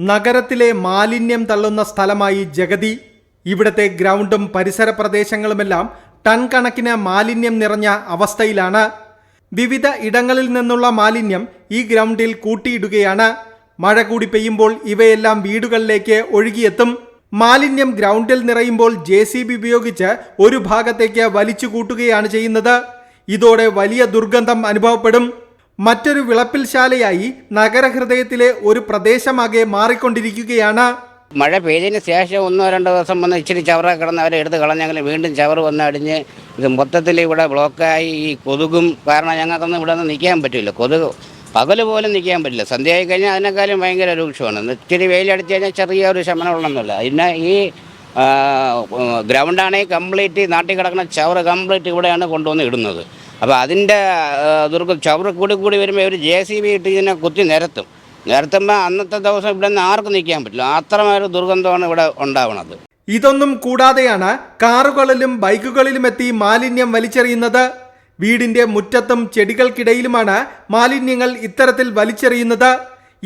നഗരത്തിലെ മാലിന്യം തള്ളുന്ന സ്ഥലമായി ജഗതി. ഇവിടത്തെ ഗ്രൗണ്ടും പരിസര പ്രദേശങ്ങളുമെല്ലാം ടൺ കണക്കിന് മാലിന്യം നിറഞ്ഞ അവസ്ഥയിലാണ്. വിവിധ ഇടങ്ങളിൽ നിന്നുള്ള മാലിന്യം ഈ ഗ്രൗണ്ടിൽ കൂട്ടിയിടുകയാണ്. മഴ കൂടി പെയ്യുമ്പോൾ ഇവയെല്ലാം വീടുകളിലേക്ക് ഒഴുകിയെത്തും. മാലിന്യം ഗ്രൗണ്ടിൽ നിറയുമ്പോൾ ജെ സി ബി ഉപയോഗിച്ച് ഒരു ഭാഗത്തേക്ക് വലിച്ചു കൂട്ടുകയാണ് ചെയ്യുന്നത്. ഇതോടെ വലിയ ദുർഗന്ധം അനുഭവപ്പെടും. മറ്റൊരു വിളപ്പിൽശാലയായി നഗരഹൃദയത്തിലെ ഒരു പ്രദേശമാകെ മാറിക്കൊണ്ടിരിക്കുകയാണ്. മഴ പെയ്തതിന് ശേഷം ഒന്നോ രണ്ടോ ദിവസം വന്ന് ഇച്ചിരി ചവറ കിടന്ന് അവരെ എടുത്ത് കളഞ്ഞെങ്കിൽ വീണ്ടും ചവർ വന്ന് അടിഞ്ഞ് ഇത് മൊത്തത്തിൽ ഇവിടെ ബ്ലോക്കായി ഈ കൊതുകും കാരണം ഞങ്ങൾക്കൊന്നും ഇവിടെ നിന്ന് നിൽക്കാൻ പറ്റില്ല. കൊതുക് പകൽ പോലും നിൽക്കാൻ പറ്റില്ല. സന്ധ്യയായി കഴിഞ്ഞാൽ അതിനേക്കാളും ഭയങ്കര രൂക്ഷമാണ് ഇച്ചിരി വെയിലടിച്ച് കഴിഞ്ഞാൽ ചെറിയ ഒരു ശമനമുള്ളൊന്നുമില്ല. പിന്നെ ഈ ഗ്രൗണ്ടാണെങ്കിൽ കംപ്ലീറ്റ് നാട്ടിൽ കിടക്കുന്ന ചവറ് കംപ്ലീറ്റ് ഇവിടെയാണ് കൊണ്ടുവന്ന് ഇടുന്നത്. അപ്പോൾ അതിന്റെ ദുർഗ ചവറ് കൂടി കൂടി വരുമ്പോൾ ഒരു ജെ സി ബി ഇട്ട് ഇതിനെ കുത്തി നിരത്തും. നിരത്തുമ്പോൾ അന്നത്തെ ദിവസം ഇവിടെ നിന്ന് ആർക്കും നിൽക്കാൻ പറ്റില്ല. അത്രമായൊരു ദുർഗന്ധമാണ് ഇവിടെ ഉണ്ടാവുന്നത് ഇതൊന്നും കൂടാതെയാണ് കാറുകളിലും ബൈക്കുകളിലും എത്തി മാലിന്യം വലിച്ചെറിയുന്നത്. വീടിന്റെ മുറ്റത്തും ചെടികൾക്കിടയിലുമാണ് മാലിന്യങ്ങൾ ഇത്തരത്തിൽ വലിച്ചെറിയുന്നത്.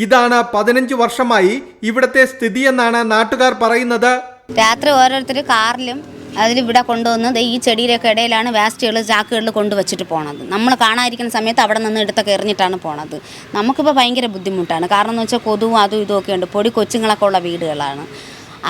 ഇതാണ് പതിനഞ്ച് വർഷമായി ഇവിടത്തെ സ്ഥിതിയെന്നാണ് നാട്ടുകാർ പറയുന്നത്. രാത്രി ഓരോരുത്തർ കാറിലും അതിൽ ഇവിടെ കൊണ്ടുവന്ന് ദേ ഈ ചെടിയിലൊക്കെ ഇടയിലാണ് വേസ്റ്റുകൾ ചാക്കുകളിൽ കൊണ്ടുവച്ചിട്ട് പോണത്. നമ്മൾ കാണാതിരിക്കുന്ന സമയത്ത് അവിടെ നിന്ന് എടുത്തൊക്കെ എറിഞ്ഞിട്ടാണ് പോണത്. നമുക്കിപ്പോൾ ഭയങ്കര ബുദ്ധിമുട്ടാണ്. കാരണം എന്ന് വെച്ചാൽ കൊതുവും അതും ഇതും ഉണ്ട്. പൊടി കൊച്ചുങ്ങളൊക്കെ ഉള്ള വീടുകളാണ്.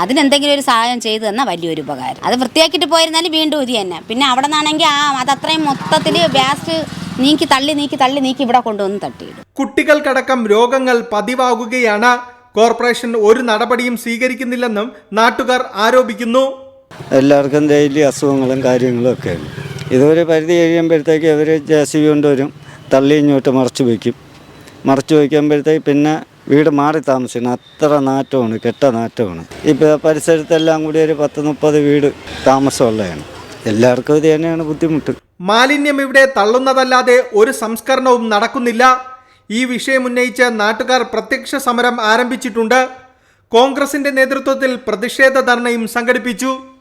അതിനെന്തെങ്കിലും ഒരു സഹായം ചെയ്തു തന്നാൽ വലിയൊരു ഉപകാരം. അത് വൃത്തിയാക്കിയിട്ട് പോയിരുന്നാൽ വീണ്ടും ഇത് തന്നെ. പിന്നെ അവിടെ നിന്നാണെങ്കിൽ ആ അതത്രയും മൊത്തത്തിൽ വേസ്റ്റ് നീക്കി തള്ളി നീക്കി തള്ളി നീക്കി ഇവിടെ കൊണ്ടുവന്ന് തട്ടിയിടും. കുട്ടികൾക്കടക്കം രോഗങ്ങൾ പതിവാകുകയാണ്. കോർപ്പറേഷൻ ഒരു നടപടിയും സ്വീകരിക്കുന്നില്ലെന്നും നാട്ടുകാർ ആരോപിക്കുന്നു. എല്ലാവർക്കും ഡെയിലി അസുഖങ്ങളും കാര്യങ്ങളും ഒക്കെയാണ് ഇതൊരു പരിധി കഴിയുമ്പോഴത്തേക്ക് അവർ ജെ സി ബി കൊണ്ടുവരും തള്ളി ഇങ്ങോട്ട് മറച്ചു വയ്ക്കും. മറച്ചു വയ്ക്കുമ്പോഴത്തേക്ക് പിന്നെ വീട് മാറി താമസിക്കണം അത്ര നാറ്റമാണ് കെട്ട നാറ്റമാണ്. ഇപ്പോൾ പരിസരത്തെല്ലാം കൂടി ഒരു പത്ത് മുപ്പത് വീട് താമസമുള്ളതാണ്. എല്ലാവർക്കും ഇത് തന്നെയാണ് ബുദ്ധിമുട്ട്. മാലിന്യം ഇവിടെ തള്ളുന്നതല്ലാതെ ഒരു സംസ്കരണവും നടക്കുന്നില്ല. ഈ വിഷയം ഉന്നയിച്ച് നാട്ടുകാർ പ്രത്യക്ഷ സമരം ആരംഭിച്ചിട്ടുണ്ട്. കോൺഗ്രസിന്റെ നേതൃത്വത്തിൽ പ്രതിഷേധ ധർണയും സംഘടിപ്പിച്ചു.